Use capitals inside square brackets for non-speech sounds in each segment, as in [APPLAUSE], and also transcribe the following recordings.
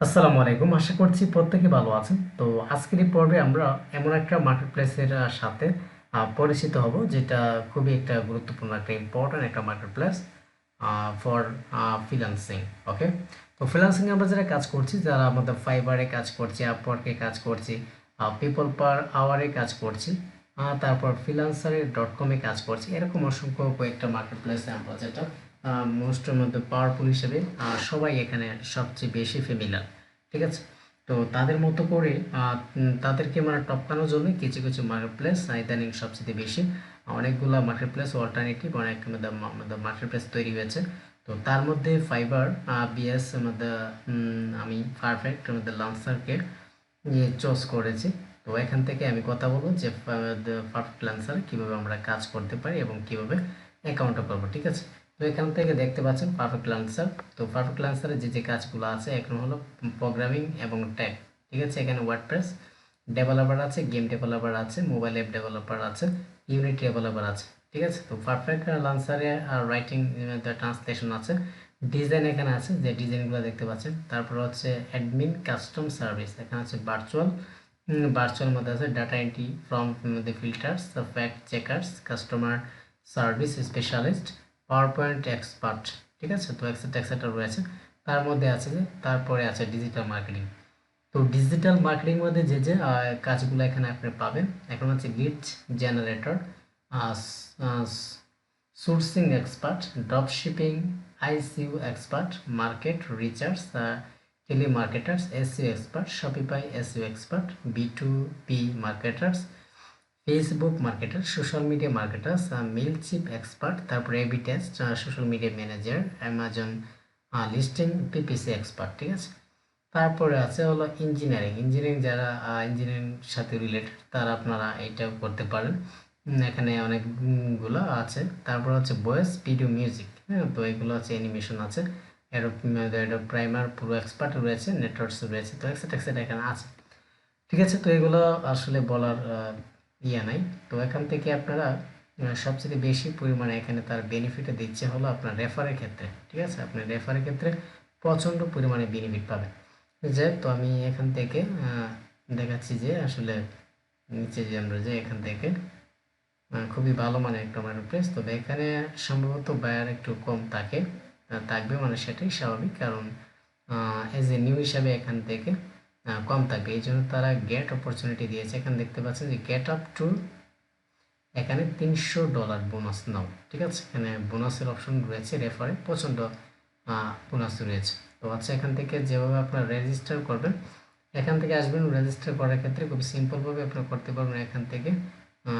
আসসালামু আলাইকুম। আশা করছি প্রত্যেকে ভালো আছেন। তো আজকের এই পর্বে আমরা এমন একটা মার্কেট প্লেসের সাথে পরিচিত হব, যেটা খুবই একটা গুরুত্বপূর্ণ, একটা ইম্পর্ট্যান্ট একটা market place for freelancing okay তো ফ্রিল্যান্সিং আমরা যারা কাজ করছি, যারা আমাদের ফাইবারে কাজ করছি আপওয়ার্কে কাজ করছি পিপল পার আওয়ারে কাজ করছি তারপর ফ্রিল্যান্সারে ডট কমে কাজ করছি, এরকম অসংখ্য কয়েকটা মার্কেট প্লেসে আমরা যেটা মোস্টের মধ্যে পাওয়ারফুল হিসেবে সবাই এখানে সবচেয়ে বেশি ফেমিলার ঠিক আছে? তো তাদের মতো করে তাদেরকে মানে টপকানোর জন্য কিছু কিছু মার্কেট প্লেস ইদানিং সবচেয়ে বেশি। অনেকগুলো মার্কেট প্লেস অল্টারনেটিভ অনেক মার্কেট প্লেস তৈরি হয়েছে। তো তার মধ্যে ফাইবার বিএস মধ্যে আমি পারফেক্ট মধ্যে লান্সারকে নিয়ে চুজ করেছি। তো এখান থেকে আমি কথা বলব যে পারফেক্ট লান্সার কীভাবে আমরা কাজ করতে পারি এবং কীভাবে অ্যাকাউন্টও করব, ঠিক আছে? তো এখান থেকে দেখতে পাচ্ছেন পারফেক্ট লান্সার তো পারফেক্ট লান্সারে যে যে কাজগুলো আছে এখন হলো প্রোগ্রামিং এবং ট্যাগ ঠিক আছে? এখানে ওয়ার্ডপ্রেস ডেভেলপার আছে গেম ডেভেলপার আছে মোবাইল অ্যাপ ডেভেলপার আছে ইউনিট ডেভেলপার আছে, ঠিক আছে? তো পারফেক্ট লান্সারে রাইটিং ট্রান্সলেশন আছে। ডিজাইন এখানে আছে, যে ডিজাইনগুলো দেখতে পাচ্ছেন। তারপর হচ্ছে অ্যাডমিন কাস্টম সার্ভিস এখানে আছে ভার্চুয়াল ভার্চুয়াল মধ্যে আছে ডাটা এন্ট্রি ফ্রম মধ্যে filters fact checkers customer service specialist PowerPoint expert ঠিক আছে? তো এক্সেট্রা এক্সেট্রা রয়েছে। তার মধ্যে আছে যে, তারপরে আছে ডিজিটাল মার্কেটিং তো ডিজিটাল মার্কেটিং মধ্যে যে যে কাজগুলো এখানে আপনি পাবেন, এখন হচ্ছে lead generator sourcing expert drop shipping ICU expert market research telemarketers SEO expert Shopify SEO expert B to B marketers Facebook marketer social media marketers Mailchimp expert তারপরে AB social media manager Amazon listing PPC expert ঠিক আছে? তারপরে আছে হলো engineering engineering যারা engineering সাথে related তারা আপনারা এইটাও করতে পারেন। এখানে অনেকগুলো আছে। তারপর হচ্ছে ভয়েস ভিডিও মিউজিক হ্যাঁ? তো এগুলো আছে অ্যানিমেশন আছে। এর প্রাইমার পুরো এক্সপার্ট রয়েছে নেটওয়ার্কস রয়েছে, তো এক্সেট এক্সেট এখানে আছে। ঠিক আছে? তো এগুলো আসলে বলার ইয়ে নাই। তো এখান থেকে আপনারা সবচেয়ে বেশি পরিমাণে এখানে তার বেনিফিট দিচ্ছে হলো আপনার রেফারের ক্ষেত্রে, ঠিক আছে? আপনার রেফারের ক্ষেত্রে প্রচণ্ড পরিমাণে বেনিফিট পাবেন। যে তো আমি এখান থেকে দেখাচ্ছি যে আসলে নিচে যে আমরা যে এখান থেকে খুবই ভালো মানে একটা মানে প্লেস তবে এখানে সম্ভবত বায়ার একটু কম থাকে থাকবে মানে সেটাই স্বাভাবিক। কারণ এজ এ নিউ হিসাবে এখান থেকে কম থাকবে। এই জন্য তারা গেট অপরচুনিটি দিয়েছে। এখানে দেখতে পাচ্ছেন যে গেট আপ টু এখানে তিনশো ডলার বোনাস নাও। ঠিক আছে? এখানে বোনাসের অপশন রয়েছে রেফারে প্রচণ্ড বোনাস রয়েছে। তো আচ্ছা এখান থেকে যেভাবে আপনারা রেজিস্টার করবেন, এখান থেকে আসবেন রেজিস্টার করার ক্ষেত্রে খুব সিম্পলভাবে আপনারা করতে পারবেন। এখান থেকে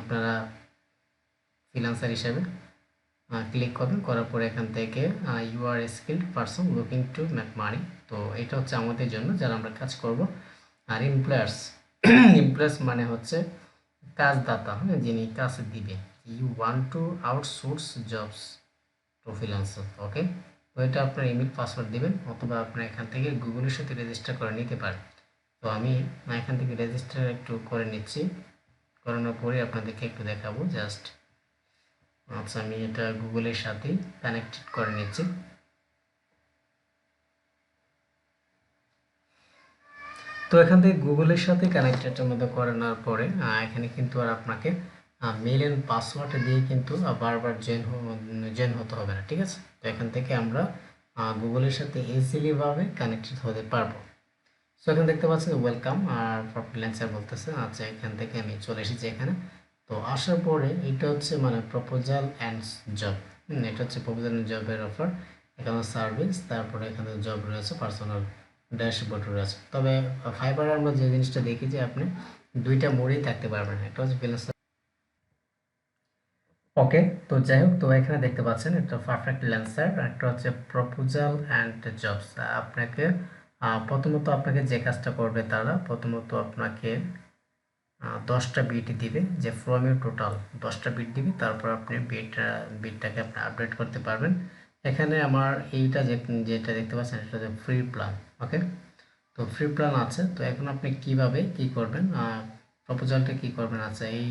আপনারা ফ্রিলান্সার হিসাবে ক্লিক করবেন, করার পরে এখান থেকে you are skilled person looking to make money তো এটা হচ্ছে আমাদের জন্য যারা আমরা কাজ করব। আর এমপ্লয়ার্স এমপ্লয়ার্স [CLEARS THROAT] মানে হচ্ছে কাজদাতা হ্যাঁ যিনি কাজ দিবে। You want to outsource jobs to freelancer okay তো এটা আপনার ইমেল পাসওয়ার্ড দেবেন, অথবা আপনার এখান থেকে গুগলের সাথে রেজিস্টার করে নিতে পারেন। তো আমি এখান থেকে রেজিস্টার একটু করে নিচ্ছি। করানোর পরে আপনাদেরকে একটু দেখাবো জাস্ট আচ্ছা আমি এটা গুগলের সাথে কানেক্টেড করে নিচ্ছি। তো এখান থেকে গুগলের সাথে কানেক্টেডের মধ্যে করানোর পরে এখানে কিন্তু আর আপনাকে মেল অ্যান্ড পাসওয়ার্ড দিয়ে কিন্তু বারবার জয়েন জয়েন হতে হবে না, ঠিক আছে? তো এখান থেকে আমরা গুগলের সাথে ইজিলিভাবে কানেক্টেড হতে পারব। সো এখানে দেখতে পাচ্ছেন ওয়েলকাম আর ফ্রিল্যান্সার বলতেছে আচ্ছা এখান থেকে আমি চলে এসেছি এখানে। তো আসার পরে এটা হচ্ছে মানে প্রপোজাল অ্যান্ড জব এটা হচ্ছে প্রপোজাল অ্যান্ড জবের অফার এখানে সার্ভিস তারপরে এখানে জব রয়েছে পার্সোনাল ড্যাশবোর্ড রয়েছে। তবে ফাইবারে আমরা যে জিনিসটা দেখি যে আপনি দুইটা মোড়েই থাকতে পারবেন একটা হচ্ছে ফ্রিল্যান্সার ওকে, তো যাই হোক, তো এখানে দেখতে পাচ্ছেন একটা পারফেক্ট ল্যান্সার একটা হচ্ছে প্রপোজাল অ্যান্ড জবস আপনাকে প্রথমত আপনাকে যে কাজটা করবে তারা, প্রথমত আপনাকে দশটা বিট দিবে, যে ফ্রম ইউ টোটাল দশটা বিট দিবে, তারপর আপনি বিট বিটটাকে আপনি আপডেট করতে পারবেন। এখানে আমার এইটা যেটা দেখতে পাচ্ছেন, এটা হচ্ছে ফ্রি প্ল্যান ওকে তো ফ্রি প্ল্যান আছে, তো এখন আপনি কীভাবে কি করবেন প্রপোজালটা কি করবেন আচ্ছা এই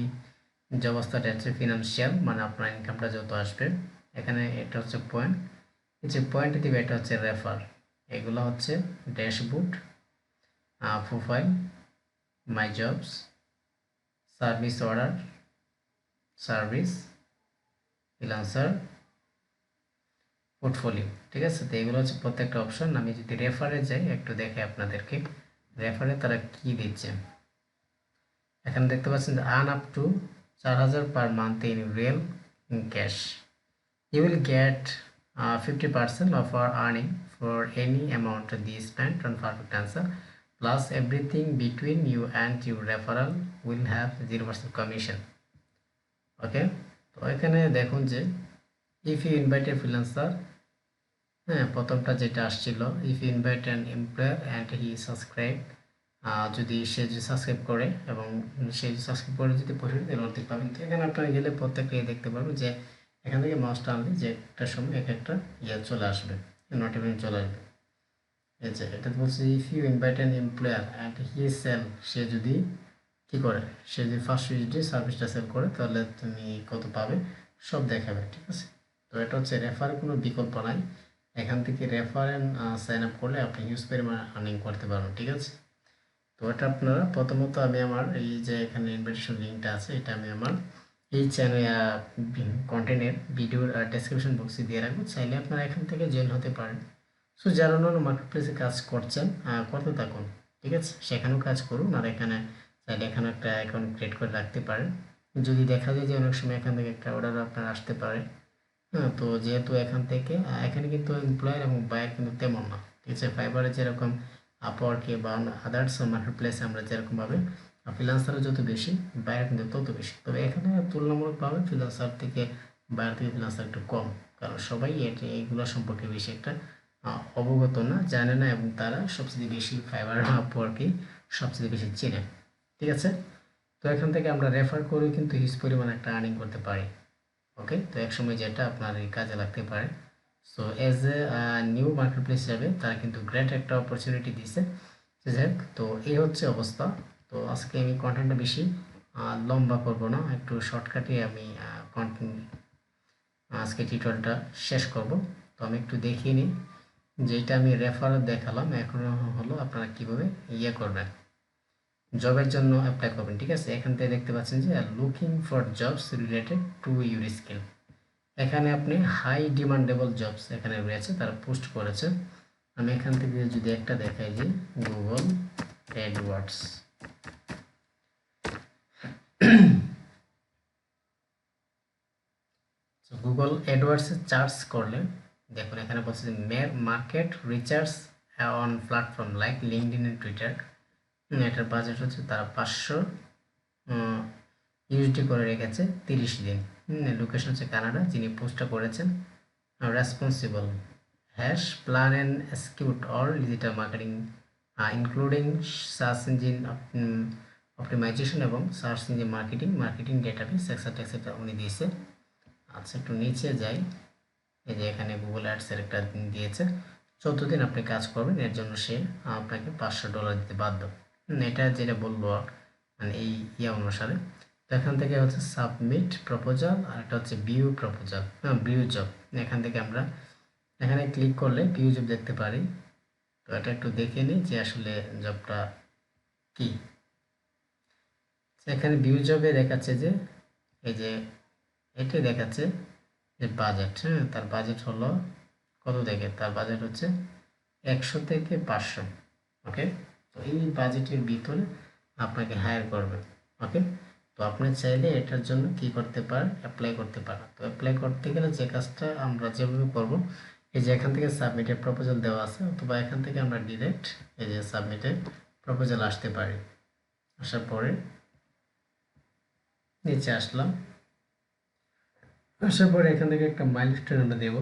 যে অবস্থাটা হচ্ছে ফিনান্সিয়াল মানে আপনার ইনকামটা যত আসবে, এখানে এটা হচ্ছে পয়েন্ট যে পয়েন্ট দিবে, এটা হচ্ছে রেফার এগুলো হচ্ছে dashboard profile my jobs service order service freelancer portfolio ঠিক আছে? তো এগুলো হচ্ছে প্রত্যেকটা অপশন আমি যদি রেফারে যাই, একটু দেখে আপনাদেরকে। রেফারে তারা কি দিচ্ছে? এখানে দেখতে পাচ্ছেন যে আর্ন আপ টু চার হাজার per month in real in cash you will get fifty percent of our earning for any amount they spend on perfect answer everything between you and your referral will have zero percent commission okay তো এখানে দেখুন যে if you invite a freelancer হ্যাঁ প্রথমটা যেটা আসছিল if you invite an employer and he subscribe যদি সে যদি সাবস্ক্রাইব করে এবং সে যদি সাবস্ক্রাইব করে যদি পছন্দ তাহলে অর্ধেক পাবেন, তো এখানে আপনারা গেলে প্রত্যেকটা ইয়ে দেখতে পারবেন যে, এখান থেকে মাউসটা আনলে যে একটা সময় এক একটা ইয়ে চলে আসবে নোটিফিকেশন চলে আসবে। এই এটা বলছে if you invite an employer and he sell সে যদি কি করে? সে যদি ফার্স্ট ইউজডি সার্ভিসটা সেল করে, তাহলে তুমি কত পাবে? সব দেখাবে, ঠিক আছে? তো এটা হচ্ছে রেফার কোনো বিকল্প নাই। এখান থেকে রেফার সাইন আপ করলে আপনি হিউজ পরিমাণ আর্নিং করতে পারবেন, ঠিক আছে? তো এটা আপনারা প্রথমত আমি আমার এই যে এখানে ইনভিটেশন লিঙ্কটা আছে, এটা আমি আমার এই চ্যানেল কন্টেন্টের ভিডিওর ডেসক্রিপশন বক্সে দিয়ে রাখব। চাইলে আপনারা এখান থেকে জয়েন হতে পারেন। সো যারা অন্যান্য মার্কেট প্লেসে কাজ করছেন করতে থাকুন, ঠিক আছে? সেখানেও কাজ করুন, আর এখানে চাইলে এখানে একটা অ্যাকাউন্ট ক্রিয়েট করে রাখতে পারেন। যদি দেখা যায় যে অনেক সময় এখান থেকে একটা অর্ডার আপনার আসতে পারে হ্যাঁ তো যেহেতু এখান থেকে এখানে কিন্তু এমপ্লয়ার এবং বায়ার কিন্তু তেমন না, ঠিক আছে? ফাইবারে যেরকম আপওয়ার্কে বা আদার্স মার্কেট প্লেসে আমরা যেরকমভাবে ফ্রিলান্সারও যত বেশি বায়ার কিন্তু তত বেশি। তবে এখানে তুলনামূলকভাবে ফ্রিলান্সার থেকে বায়ার থেকে ফ্রিলান্সার একটু কম, কারণ সবাই এটি এইগুলো সম্পর্কে বেশি একটা অবগত না, জানে না এবং তারা সবচেয়ে বেশি ফাইবার আপওয়ার্কে সবচেয়ে বেশি চেনে। ঠিক আছে? তো এখান থেকে আমরা রেফার করে কিন্তু হিউজ পরিমাণ একটা আর্নিং করতে পারি। ওকে তো একসময় যেটা আপনার কাজে লাগতে পারে। So as a new marketplace হিসাবে তারা কিন্তু গ্রেট একটা অপরচুনিটি দিছে তো এই হচ্ছে অবস্থা। তো আজকে আমি কন্টেন্টটা বেশি লম্বা করব না। একটু শর্টকাটে আমি কন্টেন্ট আজকে টিউটোরিয়ালটা শেষ করব। তো আমি একটু দেখিয়ে নিই। যেটা আমি রেফার দেখালাম, এখন হলো আপনারা কীভাবে ইয়ে করবেন। জবের জন্য অ্যাপ্লাই করবেন, ঠিক আছে? এখান থেকে দেখতে পাচ্ছেন যে looking for jobs related to your skill এখানে আপনি হাই ডিমান্ডেবল জবস এখানে রয়েছে, তারা পোস্ট করেছে। আমি এখান থেকে যদি একটা দেখাই যে গুগল অ্যাডওয়ার্ডস গুগল অ্যাডওয়ার্ডসে চার্জ করলে দেখুন, এখানে বলছে যে market research on platform like LinkedIn Twitter এটার বাজেট হচ্ছে তারা পাঁচশো ইউএসডি করে রেখেছে তিরিশ দিন। লোকেশন হচ্ছে কানাডা, যিনি পোস্টটা করেছেন। Responsible has plan and execute all digital marketing including search engine optimization এবং search engine marketing marketing database etcetera etcetera উনি দিয়েছে। আচ্ছা একটু নিচে যাই। এই যে এখানে গুগল অ্যাডসের একটা দিয়েছে। চোদ্দ দিন আপনি কাজ করবেন, এর জন্য সে আপনাকে পাঁচশো ডলার দিতে বাধ্য। এটা যেটা বলব মানে এই ইয়া অনুসারে। তো এখান থেকে হচ্ছে সাবমিট প্রপোজাল আর একটা হচ্ছে ভিউ প্রপোজাল হ্যাঁ ভিউ জব এখান থেকে আমরা, এখানে ক্লিক করলে ভিউ জব দেখতে পারি। তো এটা একটু দেখে নিই যে আসলে জবটা কি। এখানে ভিউ জবে দেখাচ্ছে যে, এই যে এটাই দেখাচ্ছে যে বাজেট হ্যাঁ তার বাজেট হলো কত থেকে তার বাজেট হচ্ছে একশো থেকে পাঁচশো ওকে তো এই বাজেটের ভিতরে আপনাকে হায়ার করবে ওকে তো আপনি চাইলে এটার জন্য কি করতে পারেন অ্যাপ্লাই করতে পারেন তো অ্যাপ্লাই করতে গেলে যে কাজটা আমরা যেভাবে করব, এই যে এখান থেকে সাবমিটের প্রপোজাল দেওয়া আছে, অথবা এখান থেকে আমরা ডিরেক্ট এই যে সাবমিটের প্রপোজাল আসতে পারি। আসার পরে নিচে আসলাম। আসার পরে এখান থেকে একটা মাইল মাইলস্টোন আমরা দেবো।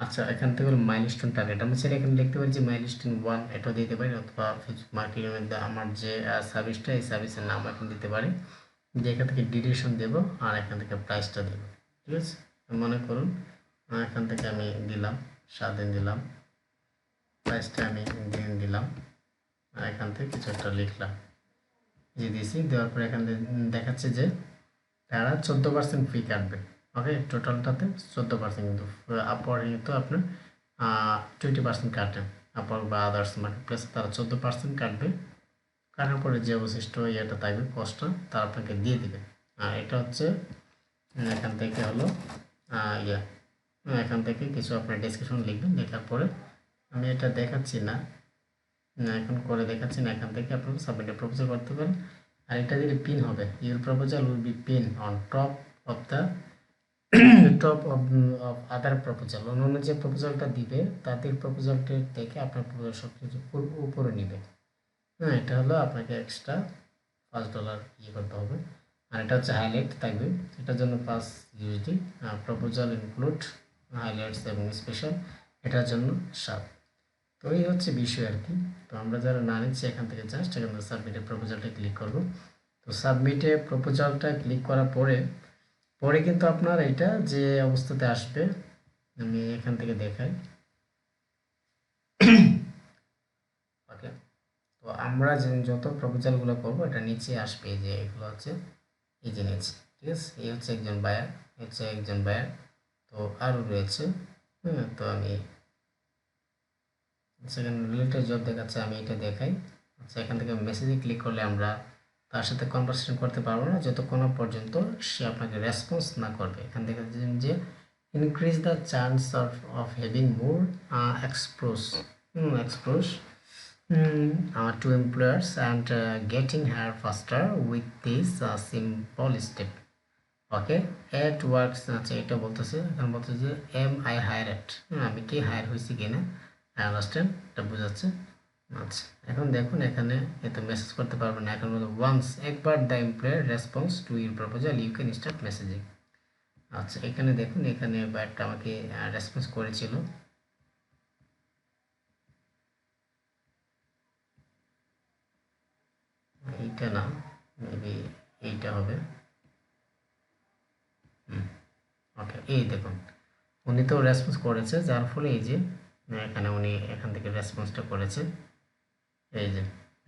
আচ্ছা এখান থেকে হলো মাইলস্টোন টার্গেট আমরা সেটা এখানে লিখতে পারি যে মাইলস্টোন ওয়ান এটাও দিতে পারি, অথবা ফেসবুক মধ্যে আমার যে সার্ভিসটা এই সার্ভিসের নাম এখন দিতে পারি। যে এখান থেকে ডিরেকশন দেব আর এখান থেকে প্রাইসটা দেব। ঠিক আছে? মনে করুন এখান থেকে আমি দিলাম, সাত দিন দিলাম। প্রাইসটা আমি দিন দিলাম। আর এখান থেকে কিছু একটা লিখলাম। যে দিয়েছি দেওয়ার পরে এখান দেখাচ্ছে যে তারা চোদ্দ পার্সেন্ট ফি কাটবে। ওকে টোটালটাতে চোদ্দ পার্সেন্ট কিন্তু আপওয়ার্ড কিন্তু আপনার টোয়েন্টি পার্সেন্ট কাটে। আপর বা আদার্স মার্কেট প্লেস তারা চোদ্দ পার্সেন্ট কাটবে। কাটার পরে যে অবশিষ্ট ইয়েটা থাকবে কস্টটা তারা আপনাকে দিয়ে দিবে। আর এটা হচ্ছে এখান থেকে হলো ইয়ে। এখান থেকে কিছু আপনার ডিসক্রিপশন লিখবেন লেখার পরে আমি এটা দেখাচ্ছি না, এখন করে দেখাচ্ছি না, এখান থেকে আপনারা সাবমিটে প্রপোজাল করতে পারেন। আর এটা দিলে পিন হবে your proposal will be pin on top of the top of other proposal অন্যান্য যে প্রপোজালটা দিবে, তাদের প্রপোজালটা থেকে আপনার প্রপোজাল সব কিছু উপ- উপরে নিবে। হ্যাঁ এটা হলো আপনাকে এক্সট্রা পাঁচ ডলার ইয়ে করতে হবে। আর এটা হচ্ছে হাইলাইট থাকবে। এটার জন্য পাঁচ ইউএসডি প্রপোজাল ইনক্লুড হাইলাইটস এবং স্পেশাল এটার জন্য সাত। তো এই হচ্ছে বিষয় আর কি। তো আমরা যারা না নিচ্ছি এখান থেকে জাস্ট এখান থেকে সাবমিটে প্রপোজালটা ক্লিক করব। তো সাবমিটে প্রপোজালটা ক্লিক করার পরে পরে কিন্তু আপনার এটা যে অবস্থাতে আসবে, আমি এখান থেকে দেখাই। ওকে তো আমরা যে যত প্রপোজালগুলো করব, এটা নিচে আসবে যে এগুলো হচ্ছে, এই যে নিচে, ঠিক আছে? এই হচ্ছে একজন বায়ার হচ্ছে একজন বায়ার তো আরও রয়েছে হ্যাঁ তো আমি সেখানে রিলেটেড জব দেখাচ্ছে, আমি এটা দেখাই। আচ্ছা এখান থেকে মেসেজে ক্লিক করলে আমরা তার সাথে কনভারসেশন করতে পারব না, যতক্ষণ পর্যন্ত সে আপনাকে রেসপন্স না করবে। এখান থেকে যে increase the chance of of having more exposure exposure to employers and getting hire faster with this simple step okay it works আচ্ছা এটা বলতেছে, এখন বলতেছে যে এম আই হায়ার এট আমি কি হায়ার হয়েছি কিনা? আন্ডারস্ট্যান্ড এটা বোঝাচ্ছে। আচ্ছা এখন দেখুন এখানে এতে মেসেজ করতে পারবেন না। এখন ওয়ান্স একবার the employer response to your proposal you can start messaging আচ্ছা এখানে দেখুন, এখানে ব্যাটটা আমাকে রেসপন্স করেছিল। এইটা না মেবি এইটা হবে। ওকে এই দেখুন। উনি তো রেসপন্স করেছে, যার ফলে এই যে এখানে উনি এখান থেকে রেসপন্সটা করেছে। এই যে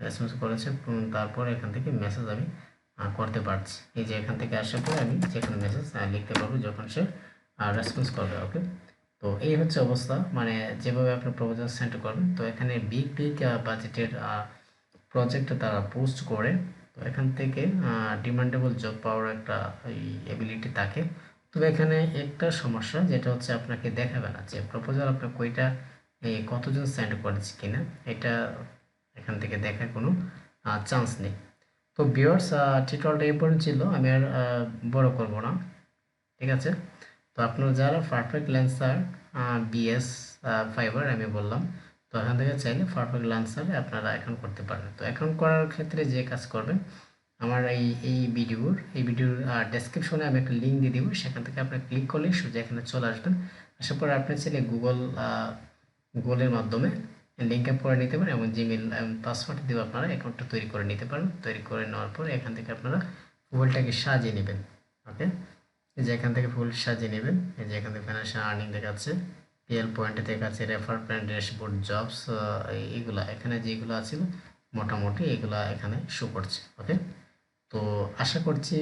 রেসপন্স করেছে তারপর এখান থেকে মেসেজ আমি করতে পারছি। এই যে এখান থেকে আসার পরে আমি যেখানে মেসেজ লিখতে পারব যখন সে রেসপন্স করবে ওকে তো এই হচ্ছে অবস্থা। মানে যেভাবে আপনি প্রপোজাল সেন্ড করবেন, তো এখানে বিগ বিগ বাজেটের প্রজেক্ট তারা পোস্ট করে। তো এখান থেকে ডিমান্ডেবল জব পাওয়ার একটা এবিলিটি থাকে। তবে এখানে একটা সমস্যা, যেটা হচ্ছে আপনাকে দেখাবে না যে প্রপোজাল আপনার এই কতজন সেন্ড করেছে কিনা, এটা এখান থেকে দেখার কোনো চান্স নেই। তো বিয়ার্স টিটলটা পর্যন্ত ছিল, আমি আর বড় করব না, ঠিক আছে? তো আপনারা যারা পারফেক্ট ল্যান্সার বিএস ফাইবার আমি বললাম, তো এখান থেকে চাইলে পারফেক্ট ল্যান্সারে আপনারা অ্যাকাউন্ট করতে পারেন। তো অ্যাকাউন্ট করার ক্ষেত্রে যে কাজ করবেন আমার এই এই ভিডিওর এই ভিডিওর ডেসক্রিপশনে আমি একটা লিঙ্ক দিয়ে দিব। সেখান থেকে আপনি ক্লিক করলে সোজা এখানে চলে আসবেন। আসার পর আপনি চাইলে গুগল গুগলের মাধ্যমে লিঙ্কে পরে নিতে পারেন এবং জিমেল পাসওয়ার্ড দিয়ে আপনারা অ্যাকাউন্টটা তৈরি করে নিতে পারেন। তৈরি করে নেওয়ার পরে এখান থেকে আপনারা মোবাইলটাকে সাজিয়ে নেবেন। ওকে এই যে এখান থেকে ফুল সাজিয়ে নেবেন। এই যে এখান থেকে ফাইন্যান্সিয়াল আর্নিং দেখাচ্ছে। পিএল পয়েন্টে দেখাচ্ছে রেফার প্ল্যান ড্যাশবোর্ড জবস এইগুলা এখানে যেগুলো আছে, মোটামুটি এগুলা এখানে শো করছে। ওকে তো আশা করছি,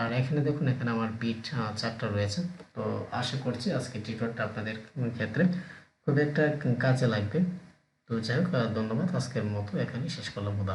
আর এখানে দেখুন, এখানে আমার বিট চারটা রয়েছে। তো আশা করছি আজকে টিউটোরটা আপনাদের ক্ষেত্রে খুব একটা কাজে লাগবে। তো যাই হোক ধন্যবাদ। আজকের মতো এখানে শেষ করলাম। খুদা